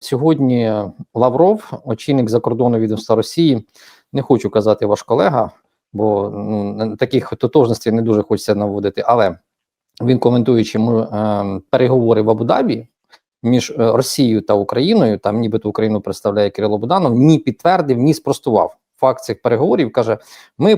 Сьогодні Лавров, очільник закордонного відомства Росії, не хочу казати ваш колега, бо ну, таких тотожностей не дуже хочеться наводити. Але він коментуючи е, переговори в Абу-Дабі між е, Росією та Україною, там нібито Україну представляє Кирило Буданов, ні підтвердив, ні спростував факт цих переговорів. каже: ми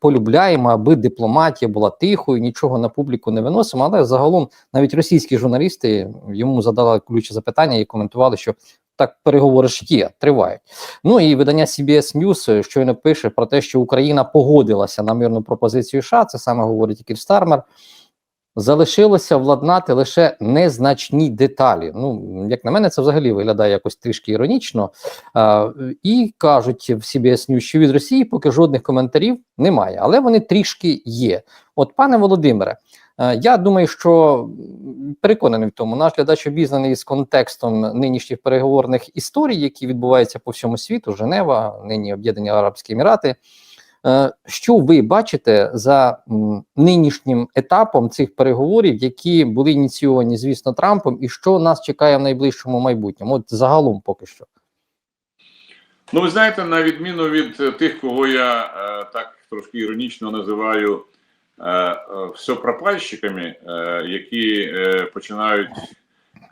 полюбляємо, аби дипломатія була тихою, нічого на публіку не виносимо. Але загалом навіть російські журналісти йому задали ключе запитання і коментували, що. Так, переговори ж є, тривають. Ну і видання CBS News щойно пише про те, що Україна погодилася на мирну пропозицію США. Це саме говорить Кір Стармер. Залишилося владнати лише незначні деталі. Ну, як на мене, це взагалі виглядає якось трішки іронічно. А, І кажуть в CBS News, що від Росії поки жодних коментарів немає, але вони трішки є. От, пане Володимире, я думаю, що переконаний в тому, наш глядач обізнаний з контекстом нинішніх переговорних історій, які відбуваються по всьому світу: Женева, нині Об'єднані Арабські Емірати. Е, що ви бачите за нинішнім етапом цих переговорів, які були ініційовані, звісно, Трампом, і що нас чекає в найближчому майбутньому? От загалом поки що. Ну, ви знаєте, на відміну від тих, кого я е, так трошки іронічно називаю е, е, всепропальщиками, е, які е, починають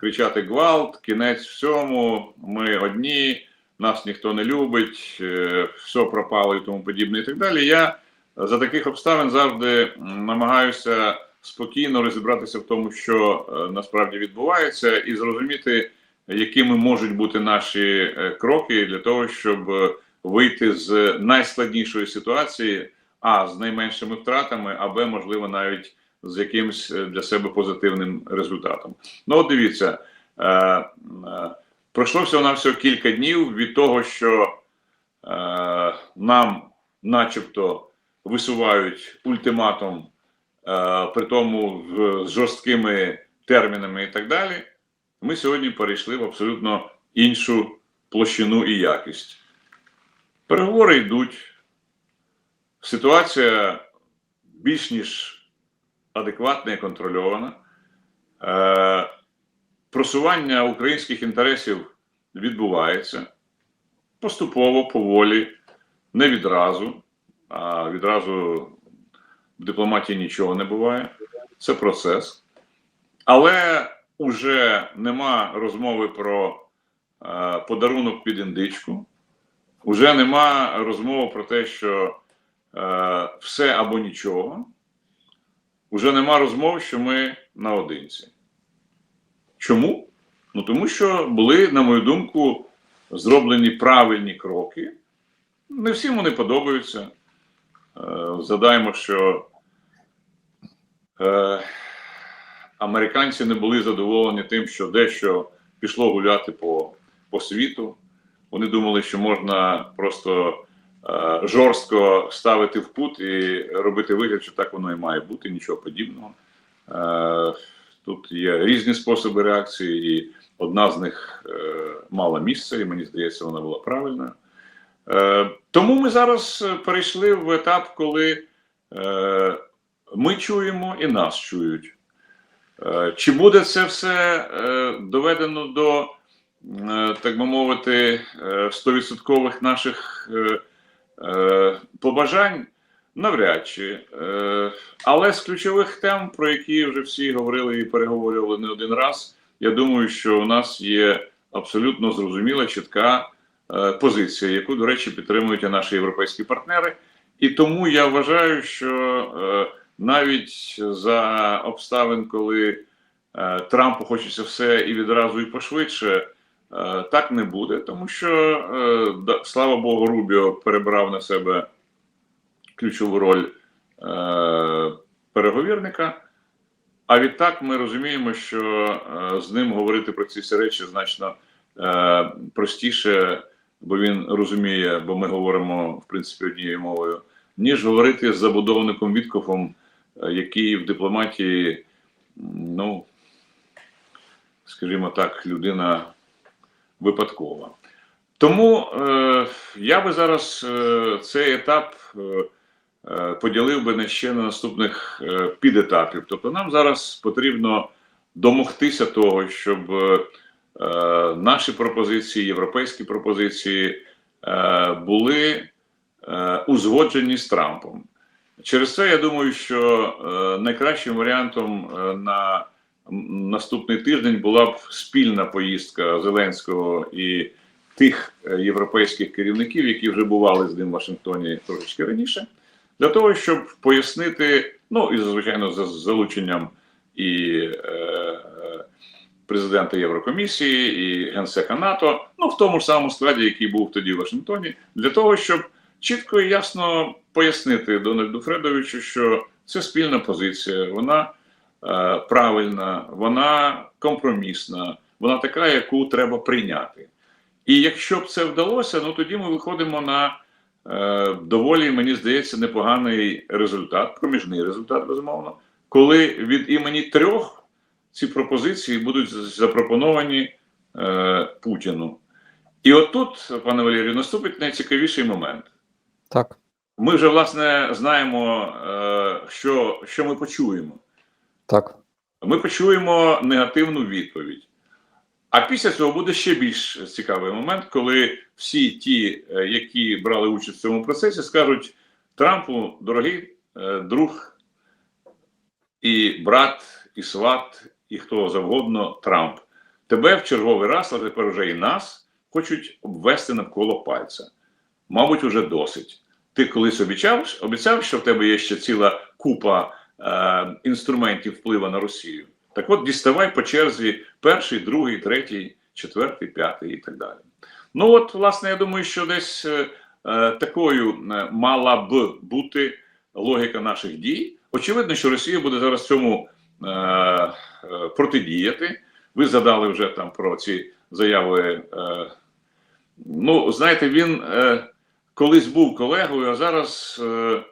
кричати гвалт, кінець всьому, ми одні нас ніхто не любить, е, все пропало і тому подібне, і так далі. Я за таких обставин завжди намагаюся спокійно розібратися в тому, що е, насправді відбувається, і зрозуміти, якими можуть бути наші е, кроки для того, щоб вийти з найскладнішої ситуації, а з найменшими втратами, а б, можливо, навіть з якимось для себе позитивним результатом. Ну, от дивіться. Пройшло всього на всього кілька днів від того, що е, нам, начебто, висувають ультиматум, е, при тому з жорсткими термінами і так далі. Ми сьогодні перейшли в абсолютно іншу площину і якість. Переговори йдуть. Ситуація більш ніж адекватна і контрольована. Е, просування українських інтересів відбувається поступово, поволі, не відразу, а відразу в дипломатії нічого не буває. Це процес. Але вже нема розмови про е, подарунок під індичку, вже нема розмови про те, що е, все або нічого. Уже нема розмов, що ми наодинці. Чому? Ну тому що були, на мою думку, зроблені правильні кроки. Не всім вони подобаються. Е, задаємо, що е, американці не були задоволені тим, що дещо пішло гуляти по, по світу. Вони думали, що можна просто е, жорстко ставити в пут і робити вигляд, що так воно і має бути, нічого подібного. Е, Тут є різні способи реакції, і одна з них е, мала місце, і мені здається, вона була правильною. Е, Тому ми зараз перейшли в етап, коли е, ми чуємо і нас чують. Е, Чи буде це все е, доведено до, е, так би мовити, е, стовідсоткових наших е, е, побажань? Навряд чи. Е, але з ключових тем, про які вже всі говорили і переговорювали не один раз, я думаю, що у нас є абсолютно зрозуміла чітка е, позиція, яку, до речі, підтримують наші європейські партнери. І тому я вважаю, що е, навіть за обставин, коли Трампу хочеться все і відразу і пошвидше, так не буде, тому що слава Богу, Рубіо перебрав на себе ключову роль е, переговірника. А відтак ми розуміємо, що е, з ним говорити про ці всі речі значно е, простіше, бо він розуміє, бо ми говоримо в принципі однією мовою, ніж говорити з забудовником Віткофом, е, який в дипломатії, ну скажімо так, людина випадкова. Тому е, я би зараз е, цей етап. Е, поділив би на ще на наступних е, підетапів. Тобто, нам зараз потрібно домогтися того, щоб е, е, наші пропозиції, європейські пропозиції е, були е, узгоджені з Трампом. Через це я думаю, що е, найкращим варіантом е, на наступний тиждень була б спільна поїздка Зеленського і тих е, європейських керівників, які вже бували з ним в Вашингтоні трошечки раніше, для того, щоб пояснити, ну і звичайно, за залученням і е, е, президента Єврокомісії, і генсека НАТО, ну в тому ж самому складі, який був тоді в Вашингтоні, для того, щоб чітко і ясно пояснити Дональду Фредовичу, що це спільна позиція, вона е, правильна, вона компромісна, вона така, яку треба прийняти. І якщо б це вдалося, ну тоді ми виходимо на доволі, мені здається, непоганий результат, проміжний результат, безумовно, коли від імені трьох ці пропозиції будуть запропоновані е, Путіну. І отут, пане Валерію, наступить найцікавіший момент. Так. Ми вже власне знаємо, е, що, що ми почуємо. Так. Ми почуємо негативну відповідь. А після цього буде ще більш цікавий момент, коли всі ті, е, які брали участь в цьому процесі, скажуть Трампу, дорогий е, друг, і брат, і сват, і хто завгодно Трамп. Тебе в черговий раз, а тепер вже і нас, хочуть обвести навколо пальця. Мабуть, уже досить. Ти колись обіцяв, обіцяв, що в тебе є ще ціла купа е, інструментів впливу на Росію. Так от діставай по черзі перший, другий, третій, четвертий, п'ятий і так далі. Ну от, власне, я думаю, що десь е, е, такою е, мала б бути логіка наших дій. Очевидно, що Росія буде зараз цьому е, е, протидіяти. Ви згадали вже там про ці заяви. Е, ну, знаєте, він е, колись був колегою, а зараз. Е,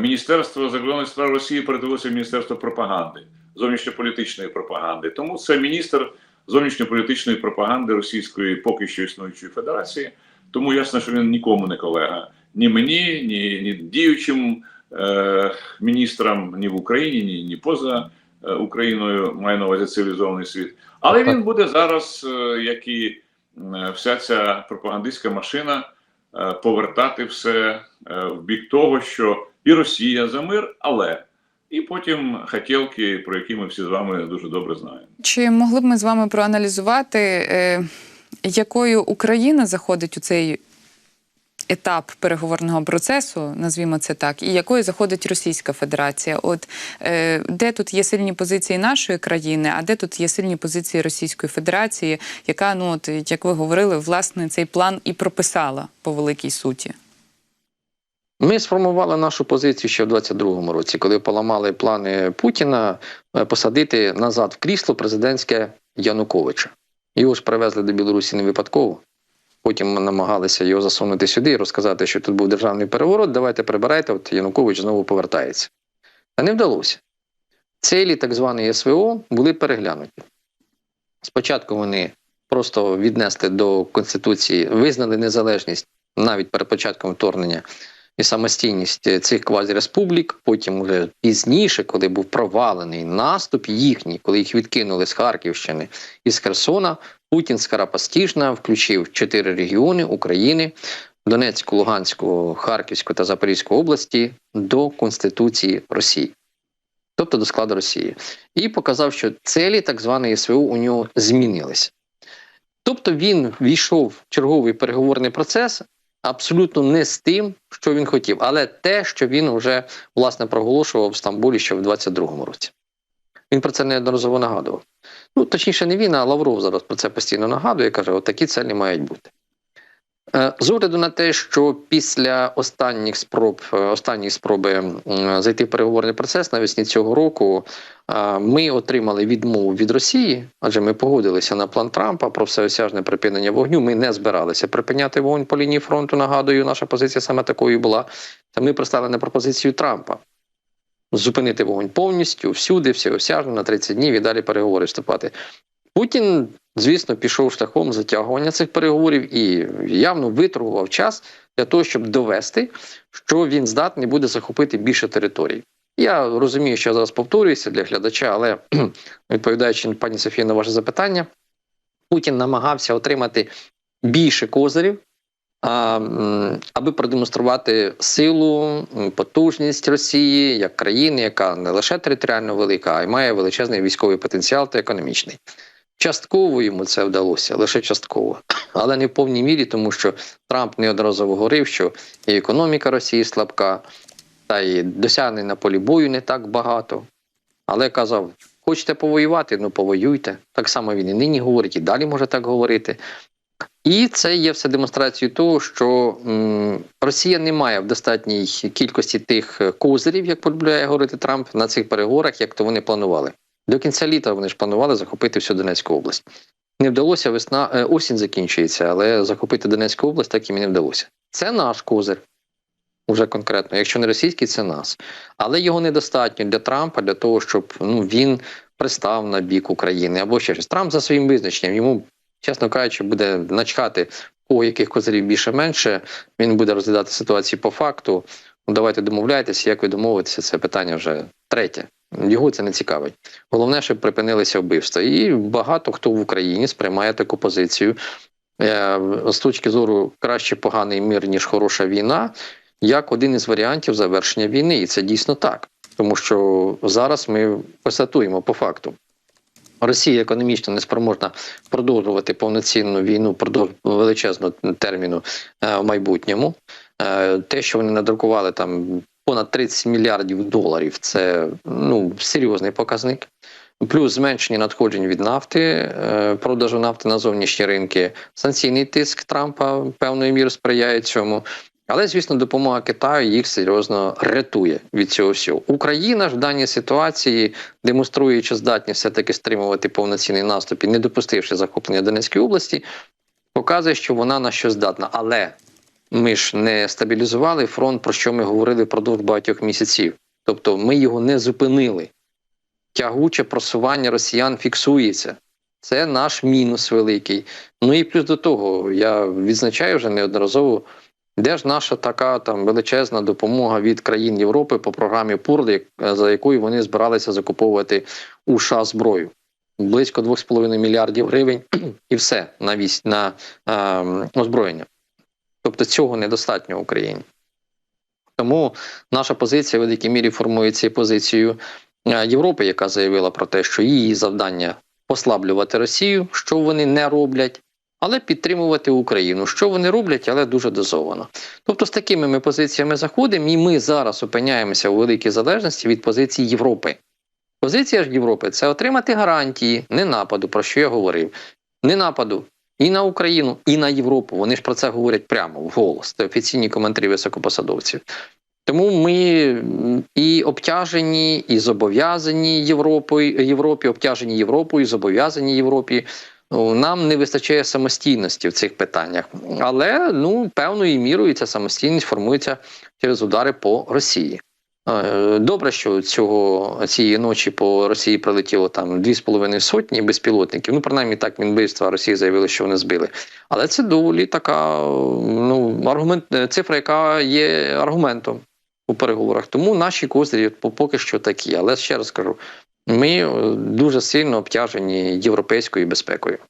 Міністерство закордонних справ Росії передалося в Міністерство пропаганди, зовнішньополітичної пропаганди. Тому це міністр зовнішньополітичної пропаганди Російської поки що існуючої федерації. Тому ясно, що він нікому не колега. Ні мені, ні, ні діючим е, міністрам ні в Україні, ні, ні поза е, Україною, маю на увазі цивілізований світ. Але він буде зараз, е, як і е, вся ця пропагандистська машина, е, повертати все е, в бік того, що і Росія за мир, але і потім хотілки, про які ми всі з вами дуже добре знаємо. Чи могли б ми з вами проаналізувати, е, якою Україна заходить у цей етап переговорного процесу, назвімо це так, і якою заходить Російська Федерація? От е, де тут є сильні позиції нашої країни, а де тут є сильні позиції Російської Федерації, яка, ну от як ви говорили, власне цей план і прописала по великій суті? Ми сформували нашу позицію ще в 22-му році, коли поламали плани Путіна е, посадити назад в крісло президентське Януковича. Його ж привезли до Білорусі не випадково. Потім ми намагалися його засунути сюди і розказати, що тут був державний переворот. Давайте прибирайте, от Янукович знову повертається. Та не вдалося. Цілі так званої СВО були переглянуті. Спочатку вони просто віднесли до Конституції, визнали незалежність навіть перед початком вторгнення і самостійність цих квазіреспублік. Потім, вже пізніше, коли був провалений наступ їхній, коли їх відкинули з Харківщини і з Херсона, Путін скарапастіжно включив чотири регіони України. Донецьку, Луганську, Харківську та Запорізьку області до Конституції Росії, тобто до складу Росії, і показав, що цілі так званої СВО у нього змінилися. Тобто він війшов в черговий переговорний процес абсолютно не з тим, що він хотів, але те, що він вже власне проголошував в Стамбулі ще в 22-му році. Він про це неодноразово нагадував. Ну, точніше, не він, а Лавров зараз про це постійно нагадує, каже, от такі цілі мають бути. Е, З огляду на те, що після останніх спроб, е, останньої спроби зайти в переговорний процес навесні цього року, е, ми отримали відмову від Росії, адже ми погодилися на план Трампа про всеосяжне припинення вогню. Ми не збиралися припиняти вогонь по лінії фронту. Нагадую, наша позиція саме такою була. Та ми пристали на пропозицію Трампа зупинити вогонь повністю, всюди, всеосяжно на 30 днів і далі переговори вступати. Путін, звісно, пішов шляхом затягування цих переговорів і явно виторгував час для того, щоб довести, що він здатний буде захопити більше територій. Я розумію, що я зараз повторююся для глядача, але відповідаючи пані Софії на ваше запитання, Путін намагався отримати більше козирів, аби продемонструвати силу, потужність Росії як країни, яка не лише територіально велика, а й має величезний військовий потенціал та економічний. Частково йому це вдалося, лише частково, але не в повній мірі, тому що Трамп неодноразово говорив, що і економіка Росії слабка, та й досягнень на полі бою не так багато. Але казав: хочете повоювати, ну повоюйте. Так само він і нині говорить, і далі може так говорити. І це є все демонстрацією того, що м, Росія не має в достатній кількості тих козирів, як полюбляє говорити Трамп, на цих переговорах, як то вони планували. До кінця літа вони ж планували захопити всю Донецьку область. Не вдалося весна, е, осінь закінчується, але захопити Донецьку область так і не вдалося. Це наш козир. Уже конкретно, якщо не російський, це нас. Але його недостатньо для Трампа для того, щоб ну він пристав на бік України або ще щось. Трамп за своїм визначенням йому, чесно кажучи, буде начхати у яких козирів більше-менше. Він буде розглядати ситуацію по факту. Ну, давайте домовляйтеся, як ви домовитеся, це питання вже третє. Його це не цікавить. Головне, щоб припинилися вбивства. І багато хто в Україні сприймає таку позицію е, з точки зору краще поганий мир, ніж хороша війна, як один із варіантів завершення війни. І це дійсно так. Тому що зараз ми констатуємо по факту. Росія економічно не спроможна продовжувати повноцінну війну продовж величезного терміну е, в майбутньому. Е, те, що вони надрукували там понад 30 мільярдів доларів, це ну серйозний показник. Плюс зменшення надходжень від нафти, е, продажу нафти на зовнішні ринки, санкційний тиск Трампа певною мірою сприяє цьому. Але, звісно, допомога Китаю їх серйозно рятує від цього всього. Україна ж в даній ситуації, демонструючи здатність все-таки стримувати повноцінний наступ і не допустивши захоплення Донецької області, показує, що вона на що здатна. Але ми ж не стабілізували фронт, про що ми говорили впродовж багатьох місяців. Тобто ми його не зупинили. Тягуче просування росіян фіксується. Це наш мінус великий. Ну і плюс до того, я відзначаю вже неодноразово, де ж наша така там величезна допомога від країн Європи по програмі ПУРЛ, як- за якою вони збиралися закуповувати у США зброю. Близько 2,5 мільярдів гривень і все на вісь на е, озброєння. Тобто цього недостатньо Україні. Тому наша позиція в великій мірі формується і позицією е, Європи, яка заявила про те, що її завдання послаблювати Росію, що вони не роблять, але підтримувати Україну, що вони роблять, але дуже дозовано. Тобто, з такими ми позиціями заходимо, і ми зараз опиняємося у великій залежності від позиції Європи. Позиція ж Європи це отримати гарантії не нападу, про що я говорив, не нападу і на Україну, і на Європу. Вони ж про це говорять прямо вголос. Це офіційні коментарі високопосадовців. Тому ми і обтяжені, і зобов'язані Європою, Європі, обтяжені Європою, зобов'язані Європі. Ну, Нам не вистачає самостійності в цих питаннях, але ну певною мірою ця самостійність формується через удари по Росії. Е, Добре, що цього цієї ночі по Росії прилетіло там дві з половиною сотні безпілотників. Ну, принаймні так Мінбивства Росії заявили, що вони збили. Але це доволі така ну аргумент, цифра, яка є аргументом у переговорах. Тому наші козирі поки що такі. Але ще раз кажу, ми е, дуже сильно обтяжені європейською безпекою.